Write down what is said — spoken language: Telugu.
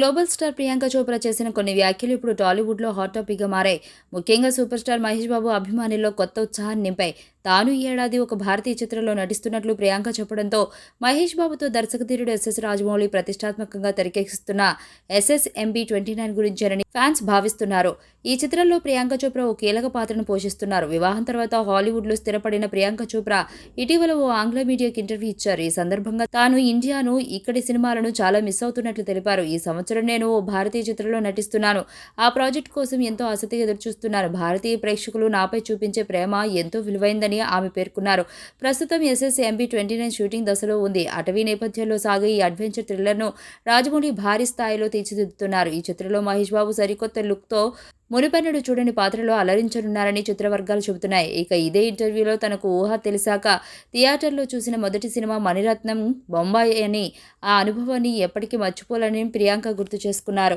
గ్లోబల్ స్టార్ ప్రియాంక చోప్రా చేసిన కొన్ని వ్యాఖ్యలు ఇప్పుడు టాలీవుడ్లో హాట్ టాపిక్గా మారాయి. ముఖ్యంగా సూపర్ స్టార్ మహేష్ బాబు అభిమానుల్లో కొత్త ఉత్సాహాన్ని నింపాయి. తాను ఈ ఏడాది ఒక భారతీయ చిత్రంలో నటిస్తున్నట్లు ప్రియాంక చెప్పడంతో మహేష్ బాబుతో దర్శకధీరుడు ఎస్ఎస్ రాజమౌళి ప్రతిష్టాత్మకంగా తెరకెక్కిస్తున్న ఎస్ఎస్ ఎంబీ ట్వంటీ నైన్ గురించారని ఫ్యాన్స్ భావిస్తున్నారు. ఈ చిత్రంలో ప్రియాంక చోప్రా ఓ కీలక పాత్రను పోషిస్తున్నారు. వివాహం తర్వాత హాలీవుడ్లో స్థిరపడిన ప్రియాంక చోప్రా ఇటీవల ఓ ఆంగ్ల మీడియాకి ఇంటర్వ్యూ ఇచ్చారు. ఈ సందర్భంగా తాను ఇండియాను ఇక్కడి సినిమాలను చాలా మిస్ అవుతున్నట్లు తెలిపారు. ఈ సంవత్సరం నేను ఓ భారతీయ చిత్రంలో నటిస్తున్నాను. ఆ ప్రాజెక్ట్ కోసం ఎంతో ఆసక్తిగా ఎదురుచూస్తున్నాను భారతీయ ప్రేక్షకులు నాపై చూపించే ప్రేమ ఎంతో విలువైందని ఆమె పేర్కొన్నారు. ప్రస్తుతం SS MB twenty nine shooting దశలో ఉంది. అటవీ నేపథ్యంలో సాగే ఈ అడ్వెంచర్ థ్రిల్లర్ను రాజమౌళి భారీ స్థాయిలో తీర్చిదిద్దుతున్నారు. ఈ చిత్రంలో మహేష్ బాబు సరికొత్త లుక్తో మునిపెన్నడు చూడని పాత్రలో అలరించనున్నారని చిత్రవర్గాలు చెబుతున్నాయి. ఇక ఇదే ఇంటర్వ్యూలో తనకు ఊహ తెలిసాక థియేటర్లో చూసిన మొదటి సినిమా మణిరత్నం బొంబాయి అని ఆ అనుభవాన్ని ఎప్పటికీ మర్చిపోలేని ప్రియాంక గుర్తు చేసుకున్నారు.